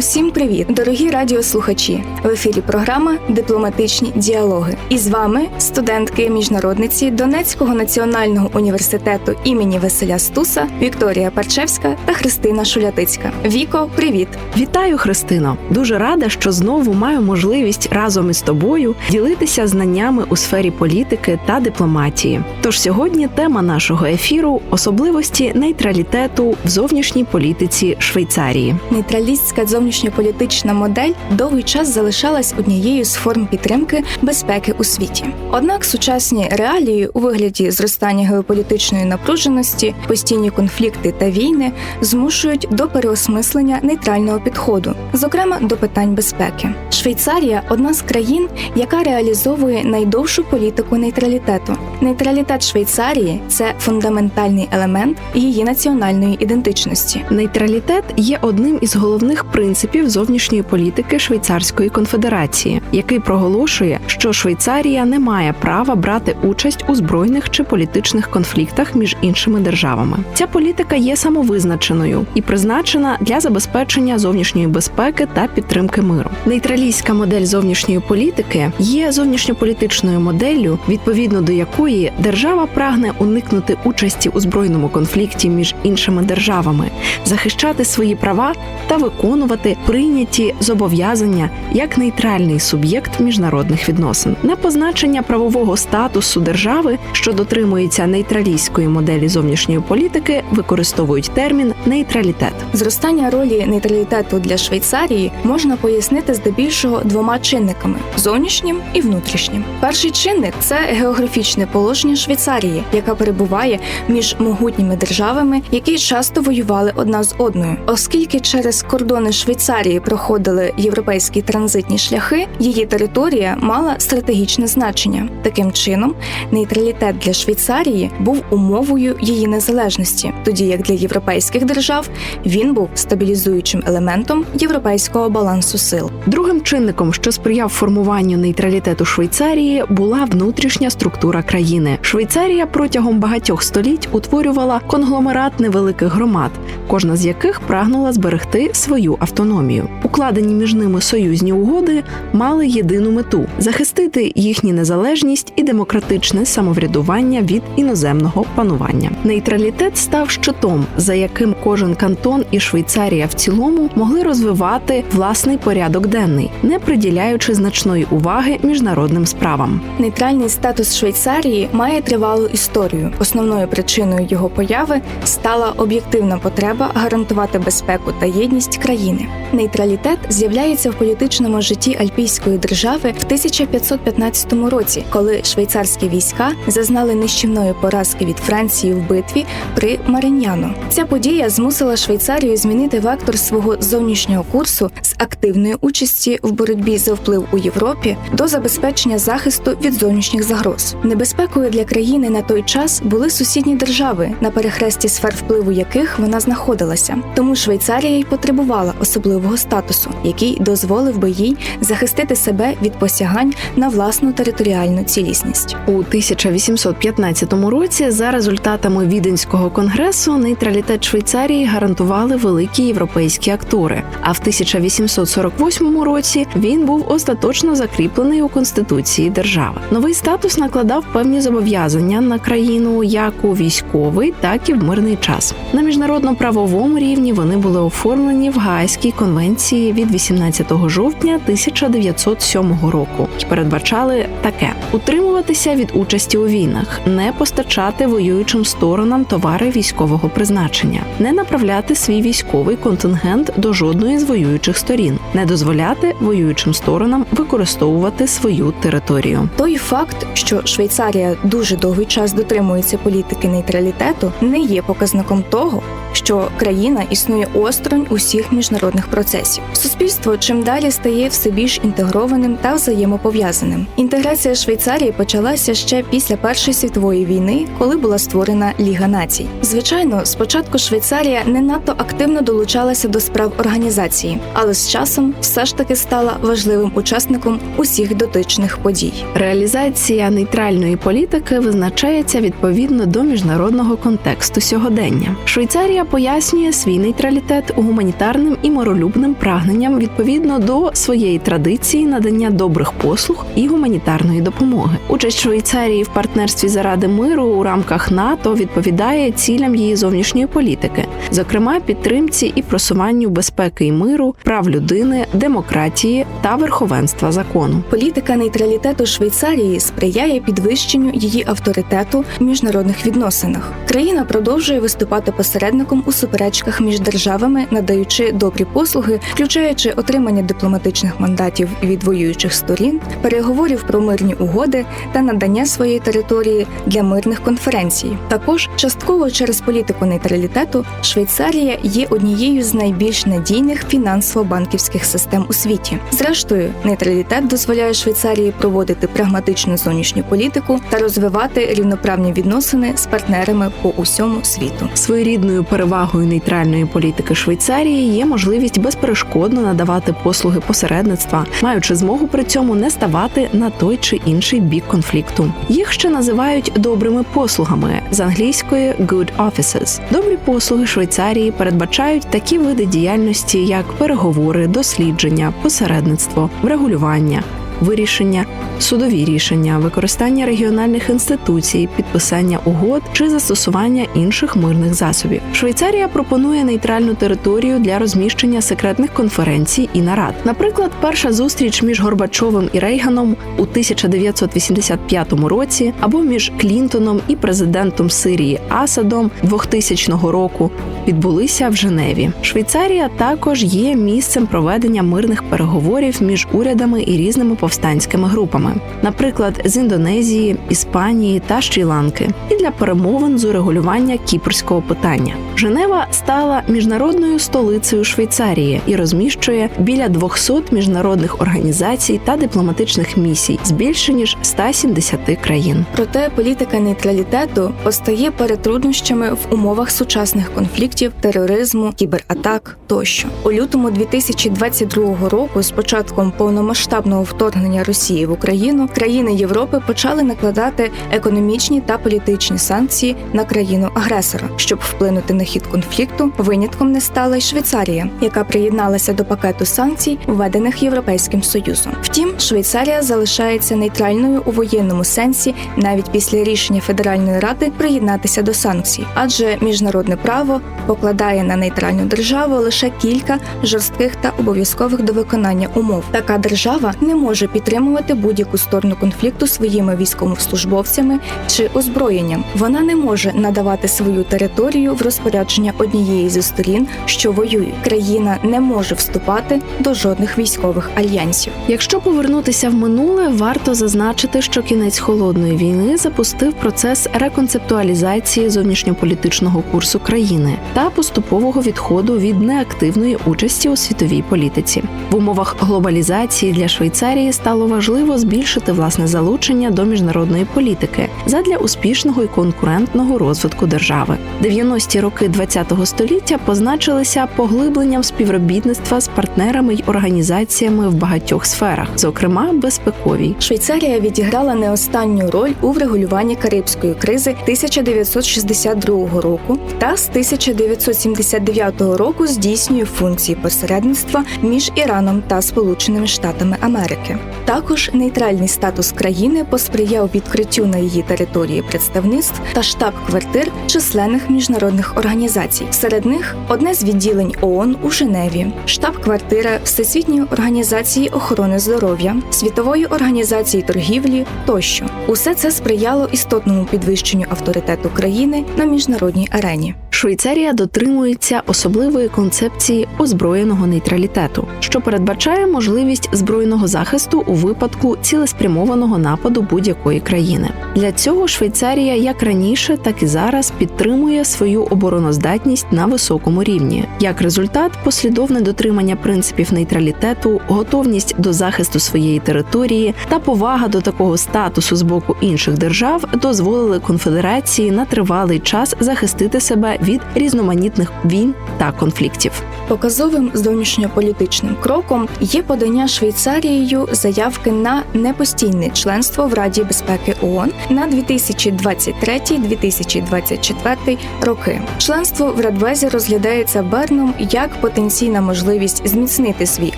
Усім привіт, дорогі радіослухачі! В ефірі програма Дипломатичні діалоги. І з вами студентки міжнародниці Донецького національного університету імені Василя Стуса Вікторія Парчевська та Христина Шулятицька. Віко, привіт! Вітаю, Христино! Дуже рада, що знову маю можливість разом із тобою ділитися знаннями у сфері політики та дипломатії. Тож сьогодні тема нашого ефіру особливості нейтралітету в зовнішній політиці Швейцарії. Нейтралістська зовнішньополітична модель довгий час залишалась однією з форм підтримки безпеки у світі. Однак сучасні реалії у вигляді зростання геополітичної напруженості, постійні конфлікти та війни змушують до переосмислення нейтрального підходу, зокрема до питань безпеки. Швейцарія одна з країн, яка реалізовує найдовшу політику нейтралітету. Нейтралітет Швейцарії це фундаментальний елемент її національної ідентичності. Нейтралітет є одним із головних принципів зовнішньої політики Швейцарської конфедерації, який проголошує, що Швейцарія не має права брати участь у збройних чи політичних конфліктах між іншими державами. Ця політика є самовизначеною і призначена для забезпечення зовнішньої безпеки та підтримки миру. Нейтралістська модель зовнішньої політики є зовнішньополітичною моделлю, відповідно до якої держава прагне уникнути участі у збройному конфлікті між іншими державами, захищати свої права та виконувати прийняті зобов'язання як нейтральний суб'єкт міжнародних відносин. На позначення правового статусу держави, що дотримується нейтралістської моделі зовнішньої політики, використовують термін нейтралітет. Зростання ролі нейтралітету для Швейцарії можна пояснити здебільшого двома чинниками: зовнішнім і внутрішнім. Перший чинник це географічне положення Швейцарії, яка перебуває між могутніми державами, які часто воювали одна з одною, оскільки через кордони Швейцарії проходили європейські транзитні шляхи, її територія мала стратегічне значення. Таким чином, нейтралітет для Швейцарії був умовою її незалежності, тоді як для європейських держав він був стабілізуючим елементом європейського балансу сил. Другим чинником, що сприяв формуванню нейтралітету Швейцарії, була внутрішня структура країни. України. Швейцарія протягом багатьох століть утворювала конгломерат невеликих громад, кожна з яких прагнула зберегти свою автономію. Укладені між ними союзні угоди мали єдину мету захистити їхню незалежність і демократичне самоврядування від іноземного панування. Нейтралітет став щитом, за яким кожен кантон і Швейцарія в цілому могли розвивати власний порядок денний, не приділяючи значної уваги міжнародним справам. Нейтральний статус Швейцарії має тривалу історію. Основною причиною його появи стала об'єктивна потреба гарантувати безпеку та єдність країни. Нейтралітет з'являється в політичному житті Альпійської держави в 1515 році, коли швейцарські війська зазнали нищівної поразки від Франції в битві при Мариньяно. Ця подія змусила Швейцарію змінити вектор свого зовнішнього курсу з активної участі в боротьбі за вплив у Європі до забезпечення захисту від зовнішніх загроз. Небезпекою для країни на той час були сусідні держави, на перехресті сфер впливу яких вона знаходилася. Тому Швейцарія й потребувала особливого статусу, який дозволив би їй захистити себе від посягань на власну територіальну цілісність. У 1815 році, за результатами Віденського конгресу, нейтралітет Швейцарії гарантували великі європейські актори. А в 1848 році він був остаточно закріплений у конституції держави. Новий статус накладав певні зобов'язання на країну як у військовий, так і в мирний час. На міжнародно-правовому рівні вони були оформлені в Гаазькій конвенції від 18 жовтня 1907 року і передбачали таке: утримуватися від участі у війнах, не постачати воюючим сторонам товари військового призначення, не направляти свій військовий контингент до жодної з воюючих сторін, не дозволяти воюючим сторонам використовувати свою територію. Той факт, що Швейцарія дуже довгий час дотримується політики нейтралітету, не є показником того, що країна існує осторонь усіх міжнародних процесів. Суспільство чим далі стає все більш інтегрованим та взаємопов'язаним. Інтеграція Швейцарії почалася ще після Першої світової війни, коли була створена Ліга націй. Звичайно, спочатку Швейцарія не надто активно долучалася до справ організації, але з часом все ж таки стала важливим учасником усіх дотичних подій. Реалізація нейтральної політики визначається відповідно до міжнародного контексту сьогодення. Швейцарія пояснює свій нейтралітет гуманітарним і миролюбним прагненням відповідно до своєї традиції надання добрих послуг і гуманітарної допомоги. Участь Швейцарії в партнерстві заради миру у рамках НАТО відповідає цілям її зовнішньої політики, зокрема підтримці і просуванню безпеки і миру, прав людини, демократії та верховенства закону. Політика нейтралітету Швейцарії сприяє підвищенню її авторитету в міжнародних відносинах. Країна продовжує виступати посередником у суперечках між державами, надаючи добрі послуги, включаючи отримання дипломатичних мандатів від воюючих сторін, переговорів про мирні угоди та надання своєї території для мирних конференцій. Також частково через політику нейтралітету Швейцарія є однією з найбільш надійних фінансово-банківських систем у світі. Зрештою, нейтралітет дозволяє Швейцарії проводити прагматичну зовнішню політику та розвивати рівноправні відносини з партнерами по усьому світу. Своєрідною перевагою нейтральної політики Швейцарії є можливість безперешкодно надавати послуги посередництва, маючи змогу при цьому не ставати на той чи інший бік конфлікту. Їх ще називають добрими послугами з англійської good offices. Добрі послуги Швейцарії передбачають такі види діяльності, як переговори, дослідження, посередництво, врегулювання. Вирішення, судові рішення, використання регіональних інституцій, підписання угод чи застосування інших мирних засобів. Швейцарія пропонує нейтральну територію для розміщення секретних конференцій і нарад. Наприклад, перша зустріч між Горбачовим і Рейганом у 1985 році, або між Клінтоном і президентом Сирії Асадом 2000 року відбулися в Женеві. Швейцарія також є місцем проведення мирних переговорів між урядами і різними повстанськими групами, наприклад, з Індонезії, Іспанії та Шрі-Ланки, і для перемовин з урегулювання кіпрського питання. Женева стала міжнародною столицею Швейцарії і розміщує біля 200 міжнародних організацій та дипломатичних місій з більше ніж 170 країн. Проте політика нейтралітету постає перед труднощами в умовах сучасних конфліктів, тероризму, кібератак тощо. У лютому 2022 року, з початком повномасштабного вторгнення Росії в Україну, країни Європи почали накладати економічні та політичні санкції на країну-агресора, щоб вплинути на хід конфлікту. Винятком не стала й Швейцарія, яка приєдналася до пакету санкцій, введених Європейським Союзом. Втім, Швейцарія залишається нейтральною у воєнному сенсі навіть після рішення Федеральної ради приєднатися до санкцій, адже міжнародне право покладає на нейтральну державу лише кілька жорстких та обов'язкових до виконання умов. Така держава не може підтримувати будь-яку сторону конфлікту своїми військовослужбовцями чи озброєнням. Вона не може надавати свою територію в розпорядження однієї зі сторін, що воюють. Країна не може вступати до жодних військових альянсів. Якщо повернутися в минуле, варто зазначити, що кінець холодної війни запустив процес реконцептуалізації зовнішньополітичного курсу країни та поступового відходу від неактивної участі у світовій політиці. В умовах глобалізації для Швейцарії стало важливо збільшити власне залучення до міжнародної політики задля успішного і конкурентного розвитку держави. 90-ті роки ХХ століття позначилися поглибленням співробітництва з партнерами й організаціями в багатьох сферах, зокрема безпековій. Швейцарія відіграла не останню роль у врегулюванні Карибської кризи 1962 року та з 1979 року здійснює функції посередництва між Іраном та Сполученими Штатами Америки. Також нейтральний статус країни посприяв відкриттю на її території представництв та штаб-квартир численних міжнародних організацій. Серед них одне з відділень ООН у Женеві, штаб-квартира Всесвітньої організації охорони здоров'я, світової організації торгівлі тощо. Усе це сприяло істотному підвищенню авторитету країни на міжнародній арені. Швейцарія дотримується особливої концепції озброєного нейтралітету, що передбачає можливість збройного захисту у випадку цілеспрямованого нападу будь-якої країни. Для цього Швейцарія як раніше, так і зараз підтримує свою обороноздатність на високому рівні. Як результат, послідовне дотримання принципів нейтралітету, готовність до захисту своєї території та повага до такого статусу з боку інших держав дозволили конфедерації на тривалий час захистити себе від різноманітних війн та конфліктів. Показовим зовнішньополітичним кроком є подання Швейцарією заявки на непостійне членство в Раді безпеки ООН на 2023-2024 роки. Членство в Радбезі розглядається Берном як потенційна можливість зміцнити свій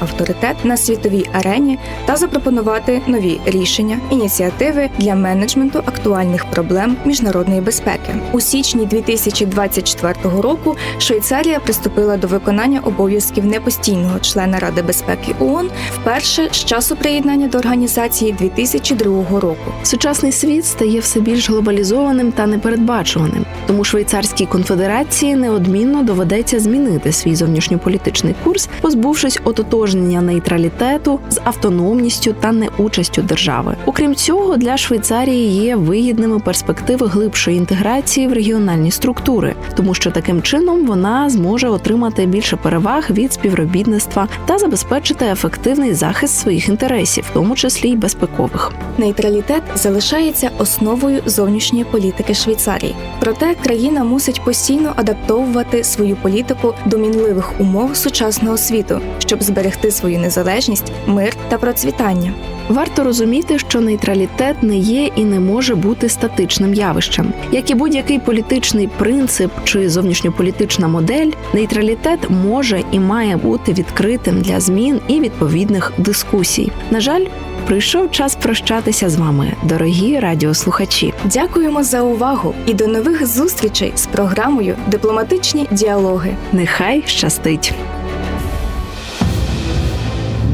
авторитет на світовій арені та запропонувати нові рішення, ініціативи для менеджменту актуальних проблем міжнародної безпеки. У січні 2024 року Швейцарія приступила до виконання обов'язків непостійного члена Ради безпеки ООН вперше з часу приєднання до організації 2002 року. Сучасний світ стає все більш глобалізованим та непередбачуваним, тому швейцарській конфедерації неодмінно доведеться змінити свій зовнішньополітичний курс, позбувшись ототожнення нейтралітету з автономністю та неучастю держави. Окрім цього, для Швейцарії є вигідними перспективи глибшої інтеграції в регіональні структури, тому що таким чином вона зможе отримати більше переваг від співробітництва та забезпечити ефективний захист своїх інтересів, в тому числі й безпекових. Нейтралітет залишається основою зовнішньої політики Швейцарії. Проте країна мусить постійно адаптовувати свою політику до мінливих умов сучасного світу, щоб зберегти свою незалежність, мир та процвітання. Варто розуміти, що нейтралітет не є і не може бути статичним явищем. Як і будь-який політичний принцип чи зовнішньополітична модель, нейтралітет може і має бути відкритим для змін і відповідних дискусій. На жаль, прийшов час прощатися з вами, дорогі радіослухачі. Дякуємо за увагу і до нових зустрічей з програмою Дипломатичні діалоги. Нехай щастить!